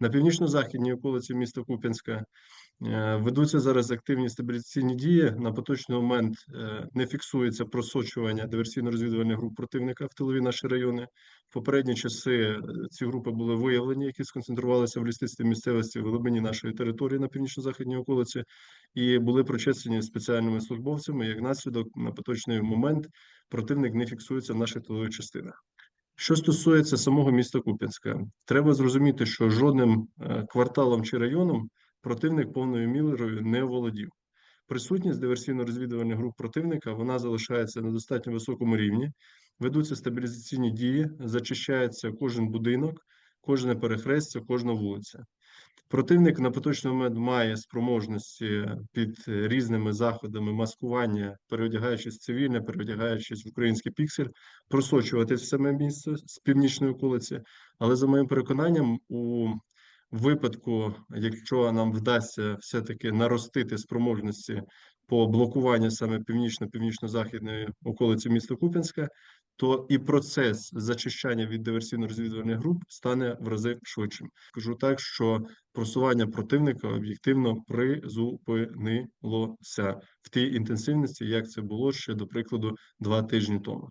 На північно-західній околиці міста Куп'янська е, ведуться зараз активні стабілізаційні дії. На поточний момент е, не фіксується просочування диверсійно-розвідувальних груп противника в тилові наші райони. В попередні часи е, ці групи були виявлені, які сконцентрувалися в лісистій місцевості в глибині нашої території на північно-західній околиці, і були прочесені спеціальними службовцями. Як наслідок, на поточний момент противник не фіксується в наших тилових частинах. Що стосується самого міста Куп'янська, треба зрозуміти, що жодним е, кварталом чи районом противник повною мірою не володів. Присутність диверсійно-розвідувальних груп противника вона залишається на достатньо високому рівні. Ведуться стабілізаційні дії, зачищається кожен будинок, кожне перехрестя, кожна вулиця. Противник на поточний момент має спроможності під різними заходами маскування, переодягаючись цивільне, переодягаючись в український піксель, просочуватись в саме місце з північної околиці. Але за моїм переконанням, у випадку, якщо нам вдасться все-таки наростити спроможності по блокуванню саме північно-північно-західної околиці міста Куп'янська, то і процес зачищання від диверсійно-розвідувальних груп стане в рази швидшим. Кажу так, що просування противника об'єктивно призупинилося в тій інтенсивності, як це було ще до прикладу два тижні тому.